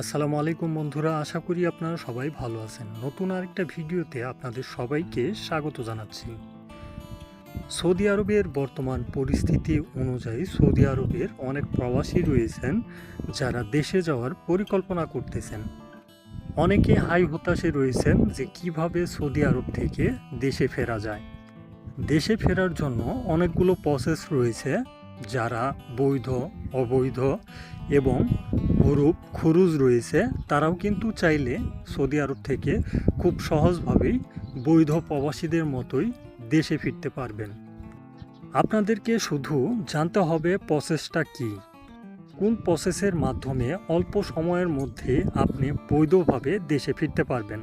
আসসালামু আলাইকুম বন্ধুরা, আশা করি আপনারা সবাই ভালো আছেন। নতুন আরেকটা ভিডিওতে আপনাদের সবাইকে স্বাগত জানাচ্ছি। সৌদি আরবের বর্তমান পরিস্থিতি অনুযায়ী সৌদি আরবের অনেক প্রবাসী রয়েছেন যারা দেশে যাওয়ার পরিকল্পনা করতেছেন। অনেকে হাই হতাশে রয়েছেন যে কীভাবে সৌদি আরব থেকে দেশে ফেরা যায়। দেশে ফেরার জন্য অনেকগুলো প্রসেস রয়েছে যারা বৈধ, অবৈধ এবং হুরুপ খুরুজ রয়েছে, তারাও কিন্তু চাইলে সৌদি আরব থেকে খুব সহজভাবেই বৈধ প্রবাসীদের মতোই দেশে ফিরতে পারবেন। আপনাদেরকে শুধু জানতে হবে প্রসেসটা কি। কোন প্রসেসের মাধ্যমে অল্প সময়ের মধ্যে আপনি বৈধভাবে দেশে ফিরতে পারবেন।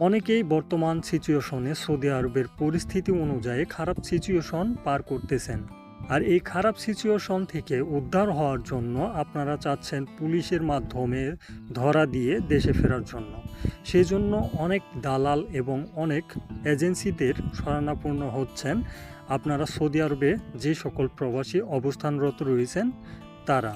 অনেকেই বর্তমান সিচুয়েশনে সৌদি আরবের পরিস্থিতি অনুযায়ী খারাপ সিচুয়েশন পার করতেছেন। আর এই খারাপ সিচুয়েশন থেকে উদ্ধার হওয়ার জন্য আপনারা চাচ্ছেন পুলিশের মাধ্যমে ধরা দিয়ে দেশে ফেরার জন্য। সেই জন্য অনেক দালাল এবং অনেক এজেন্সিদের শরণাপন্ন হচ্ছেন। আপনারা সৌদি আরবে যে সকল প্রবাসী অবস্থানরত রয়েছেন, তারা।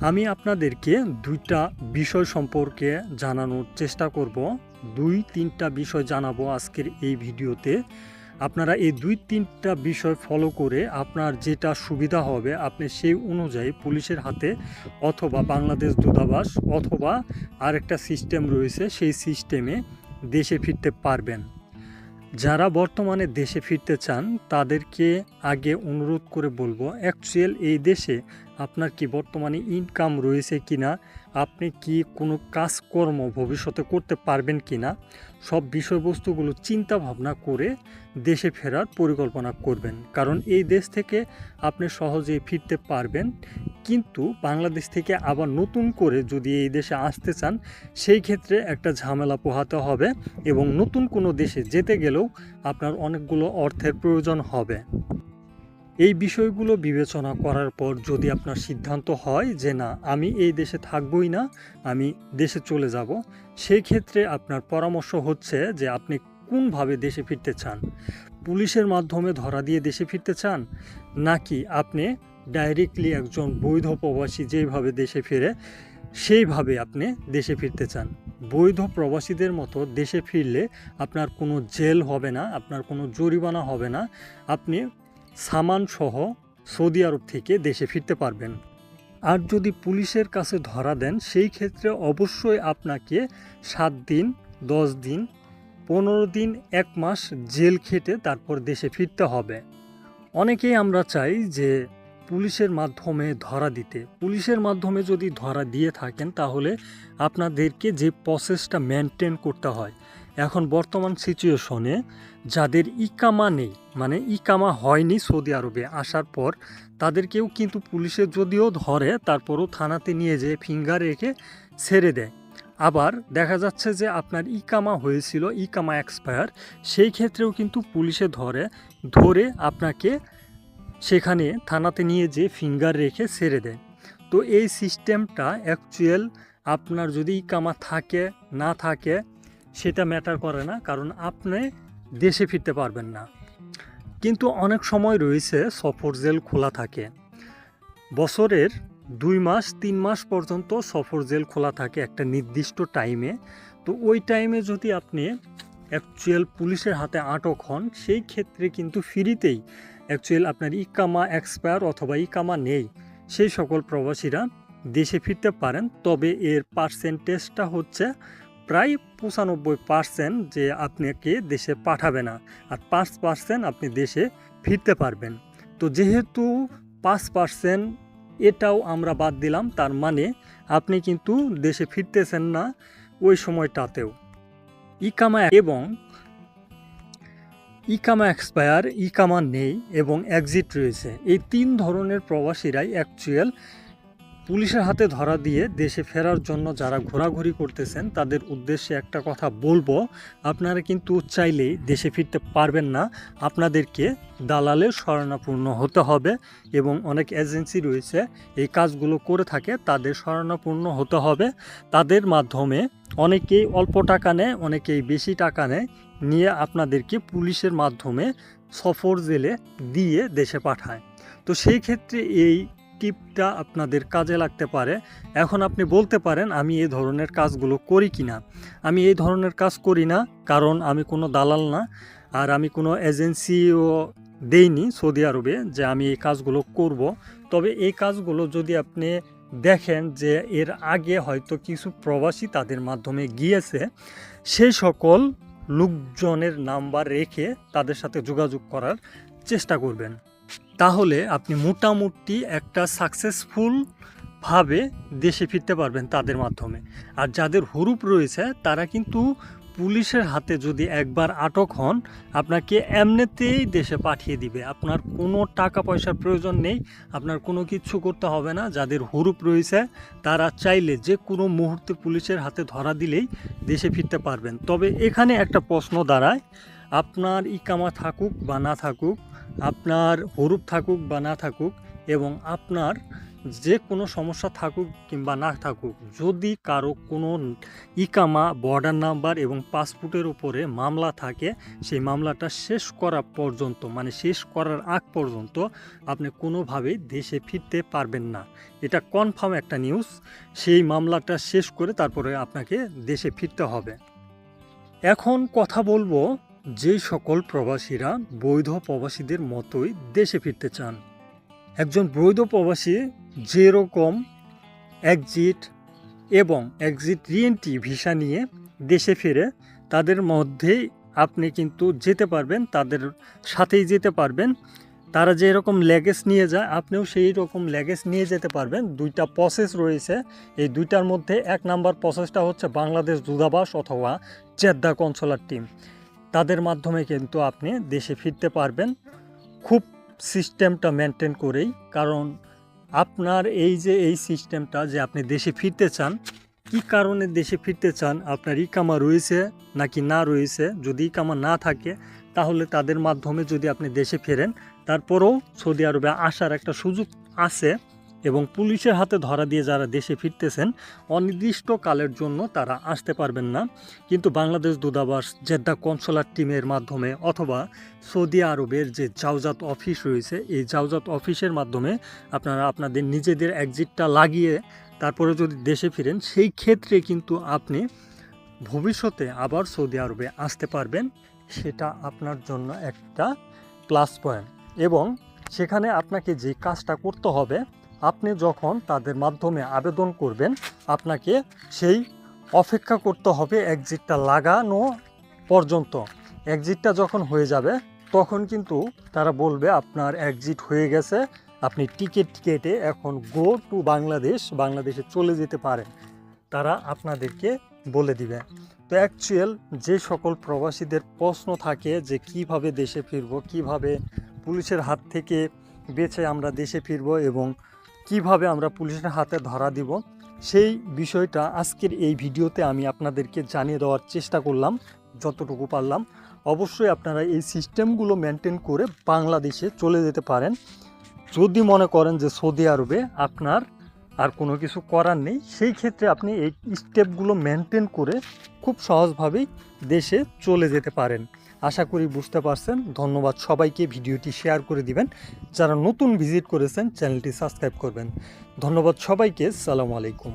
আমি আপনাদেরকে দুইটা বিষয় সম্পর্কে জানানোর চেষ্টা করব। দুই, তিনটা বিষয় জানাব আজকের এই ভিডিওতে। আপনারা এই দুই তিনটা বিষয় ফলো করে আপনার যেটা সুবিধা হবে, আপনি সেই অনুযায়ী পুলিশের হাতে অথবা বাংলাদেশ দূতাবাস অথবা আরেকটা সিস্টেম রয়েছে, সেই সিস্টেমে দেশে ফিরতে পারবেন। যারা বর্তমানে দেশে ফিরতে চান, তাদেরকে আগে অনুরোধ করে বলব অ্যাকচুয়াল এই দেশে আপনার কি বর্তমানে ইনকাম রয়েছে কিনা? আপনি কি কোনো কাজকর্ম ভবিষ্যতে করতে পারবেন কিনা? সব বিষয়বস্তুগুলো চিন্তা ভাবনা করে দেশে ফেরার পরিকল্পনা করবেন। কারণ এই দেশ থেকে আপনি সহজেই ফিরতে পারবেন। কিন্তু বাংলাদেশ থেকে আবার নতুন করে যদি এই দেশে আসতে চান, সেই ক্ষেত্রে একটা ঝামেলা পোহাতে হবে এবং নতুন কোনো দেশে যেতে গেলেও আপনার অনেকগুলো অর্থের প্রয়োজন হবে। এই বিষয়গুলো বিবেচনা করার পর যদি আপনার সিদ্ধান্ত হয় যে না, আমি এই দেশে থাকবই না, আমি দেশে চলে যাব, সেই ক্ষেত্রে আপনার পরামর্শ হচ্ছে যে আপনি কোনভাবে দেশে ফিরতে চান? পুলিশের মাধ্যমে ধরা দিয়ে দেশে ফিরতে চান? নাকি আপনি ডাইরেক্টলি একজন বৈধ প্রবাসী যেভাবে দেশে ফিরে, সেইভাবে আপনি দেশে ফিরতে চান? বৈধ প্রবাসীদের মতো দেশে ফিরলে আপনার কোনো জেল হবে না, আপনার কোনো জরিমানা হবে না। আপনি সামান সহ সৌদি আরব থেকে দেশে ফিরতে পারবেন। আর যদি পুলিশের কাছে ধরা দেন, সেই ক্ষেত্রে অবশ্যই আপনাকে সাত দিন, দশ দিন, পনেরো দিন, এক মাস জেল খেটে তারপর দেশে ফিরতে হবে। অনেকেই আমরা চাই যে পুলিশের মাধ্যমে ধরা দিতে। পুলিশের মাধ্যমে যদি ধরা দিয়ে থাকেন, তাহলে আপনাদেরকে যে প্রসেসটা মেনটেন করতে হয় এখন বর্তমান সিচুয়েশনে যাদের ইকামা নেই মানে ইকামা হয়নি সৌদি আরবে আসার পর, তাদেরকেও কিন্তু পুলিশে যদিও ধরে, তারপরও থানাতে নিয়ে যেয়ে ফিঙ্গার রেখে ছেড়ে দেয়। আবার দেখা যাচ্ছে যে আপনার ইকামা হয়েছিল, ইকামা এক্সপায়ার সেই ক্ষেত্রেও কিন্তু পুলিশে ধরে ধরে আপনাকে সেখানে থানাতে নিয়ে যেয়ে ফিঙ্গার রেখে ছেড়ে দেয়। তো এই সিস্টেমটা অ্যাকচুয়াল আপনার যদি ইকামা থাকে, না থাকে সেটা ম্যাটার করে না, কারণ আপনি দেশে ফিরতে পারবেন না। কিন্তু অনেক সময় রয়েছে সফর জেল খোলা থাকে। বছরের দুই মাস, তিন মাস পর্যন্ত সফর জেল খোলা থাকে একটা নির্দিষ্ট টাইমে তো ওই টাইমে যদি আপনি অ্যাকচুয়াল পুলিশের হাতে আটক হন, সেই ক্ষেত্রে কিন্তু ফ্রিতেই অ্যাকচুয়াল আপনার ইকামা এক্সপায়ার অথবা ইকামা নেই। সেই সকল প্রবাসীরা দেশে ফিরতে পারেন, তবে এর পার্সেন্টেজটা হচ্ছে প্রায় পঁচানব্বই পার্সেন্ট যে আপনাকে দেশে পাঠাবে না আর পাঁচ পার্সেন্ট আপনি দেশে ফিরতে পারবেন। তো যেহেতু পাঁচ পার্সেন্ট এটাও আমরা বাদ দিলাম, তার মানে আপনি কিন্তু দেশে ফিরতেছেন না ওই সময়টাতেও। ইকামা এবং ইকামা এক্সপায়ার, ইকামা নেই এবং এক্সিট রয়েছে। এই তিন ধরনের প্রবাসীরাই অ্যাকচুয়াল পুলিশের হাতে ধরা দিয়ে দেশে ফেরার জন্য যারা ঘোরাঘুরি করতেছেন, তাদের উদ্দেশ্যে একটা কথা বলব। আপনারা কিন্তু চাইলেই দেশে ফিরতে পারবেন না। আপনাদেরকে দালালে শরণাপূর্ণ হতে হবে এবং অনেক এজেন্সি রয়েছে, এই কাজগুলো করে থাকে, তাদের শরণাপূর্ণ হতে হবে। তাদের মাধ্যমে অনেকেই অল্প টাকা নেয়, অনেকেই বেশি টাকা নেয়। নিয়ে আপনাদেরকে পুলিশের মাধ্যমে সফর জেলে দিয়ে দেশে পাঠায়। তো সেই ক্ষেত্রে এই টিপটা আপনাদের কাজে লাগতে পারে। এখন আপনি বলতে পারেন, আমি এই ধরনের কাজগুলো করি কি না আমি এই ধরনের কাজ করি না, কারণ আমি কোনো দালাল না, আর আমি কোনো এজেন্সিও দেইনি সৌদি আরবে যে আমি এই কাজগুলো করব। তবে এই কাজগুলো যদি আপনি দেখেন যে এর আগে হয়তো কিছু প্রবাসী তাদের মাধ্যমে গিয়েছে, সেই সকল লোকজনের নাম্বার রেখে তাদের সাথে যোগাযোগ করার চেষ্টা করবেন। তাহলে আপনি মোটামুটি একটা সাকসেসফুল ভাবে দেশে ফিরতে পারবেন তাদের মাধ্যমে। আর যাদের হরুপ রয়েছে, তারা কিন্তু পুলিশের হাতে যদি একবার আটক হন, আপনাকে এমনিতেই দেশে পাঠিয়ে দিবে। আপনার কোনো টাকা পয়সার প্রয়োজন নেই, আপনার কোনো কিছু করতে হবে না। যাদের হরুপ রয়েছে, তারা চাইলে যে কোনো মুহূর্তে পুলিশের হাতে ধরা দিলেই দেশে ফিরতে পারবেন। তবে এখানে একটা প্রশ্ন দাঁড়ায়, আপনার ইকামা থাকুক বা না থাকুক আপনার হরুপ থাকুক বা না থাকুক এবং আপনার যে কোনো সমস্যা থাকুক কিংবা না থাকুক, যদি কারও কোনো ইকামা বর্ডার নাম্বার এবং পাসপোর্টের উপরে মামলা থাকে, সেই মামলাটা শেষ করা পর্যন্ত মানে শেষ করার আগ পর্যন্ত আপনি কোনোভাবেই দেশে ফিরতে পারবেন না। এটা কনফার্ম একটা নিউজ সেই মামলাটা শেষ করে তারপরে আপনাকে দেশে ফিরতে হবে। এখন কথা বলব যে সকল প্রবাসীরা বৈধ প্রবাসীদের মতোই দেশে ফিরতে চান। একজন বৈধ প্রবাসী যেরকম একজিট এবং একজিট রিএনটি ভিসা নিয়ে দেশে ফিরে, তাদের মধ্যেই আপনি কিন্তু যেতে পারবেন, তাদের সাথেই যেতে পারবেন। তারা যে রকম ল্যাগেজ নিয়ে যায়, আপনিও সেই রকম লেগেজ নিয়ে যেতে পারবেন। দুইটা প্রসেস রয়েছে। এই দুইটার মধ্যে এক নাম্বার প্রসেসটা হচ্ছে বাংলাদেশ দূতাবাস অথবা জেদ্দা কনসুলার টিম তাদের মাধ্যমে কিন্তু আপনি দেশে ফিরতে পারবেন। খুব সিস্টেমটা মেনটেন করেই, কারণ আপনার এই যে, এই সিস্টেমটা যে আপনি দেশে ফিরতে চান, কি কারণে দেশে ফিরতে চান, আপনার ইকামা রয়েছে নাকি না রয়েছে? যদি ইকামা না থাকে, তাহলে তাদের মাধ্যমে যদি আপনি দেশে ফেরেন, তারপরেও সৌদি আরবে আসার একটা সুযোগ আছে। এবং পুলিশের হাতে ধরা দিয়ে যারা দেশে ফিরতেছেন, অনির্দিষ্টকালের জন্য তারা আসতে পারবেন না। কিন্তু বাংলাদেশ দূতাবাস, জেদ্দা কনসোলার টিমের মাধ্যমে অথবা সৌদি আরবের যে জাউজাত অফিস রয়েছে, এই জাউজাত অফিসের মাধ্যমে আপনারা আপনাদের নিজেদের এক্সিটটা লাগিয়ে তারপরে যদি দেশে ফিরেন, সেই ক্ষেত্রে কিন্তু আপনি ভবিষ্যতে আবার সৌদি আরবে আসতে পারবেন। সেটা আপনার জন্য একটা প্লাস পয়েন্ট। এবং সেখানে আপনাকে যে কাজটা করতে হবে আপনি যখন তাদের মাধ্যমে আবেদন করবেন, আপনাকে সেই অপেক্ষা করতে হবে এক্সিটটা লাগানো পর্যন্ত। এক্সিটটা যখন হয়ে যাবে, তখন কিন্তু তারা বলবে, আপনার এক্সিট হয়ে গেছে। আপনি টিকিট কেটে এখন গো টু বাংলাদেশ বাংলাদেশে চলে যেতে পারেন। তারা আপনাদেরকে বলে দিবে। তো অ্যাকচুয়াল যে সকল প্রবাসীদের প্রশ্ন থাকে যে, কীভাবে দেশে ফিরবো? কীভাবে পুলিশের হাত থেকে বেছে আমরা দেশে ফিরবো? এবং কীভাবে আমরা পুলিশের হাতে ধরা দিব, সেই বিষয়টা আজকের এই ভিডিওতে আমি আপনাদেরকে জানিয়ে দেওয়ার চেষ্টা করলাম, যতটুকু পারলাম। অবশ্যই আপনারা এই সিস্টেমগুলো মেনটেন করে বাংলাদেশে চলে যেতে পারেন। যদি মনে করেন যে সৌদি আরবে আপনার আর কোনো কিছু করার নেই, সেই ক্ষেত্রে আপনি এই স্টেপগুলো মেনটেন করে খুব সহজভাবেই দেশে চলে যেতে পারেন। আশা করি বুঝতে পারছেন। ধন্যবাদ সবাইকে ভিডিওটি শেয়ার করে দিবেন। যারা নতুন ভিজিট করেছেন, চ্যানেলটি সাবস্ক্রাইব করবেন। ধন্যবাদ সবাইকে। সালাম আলাইকুম।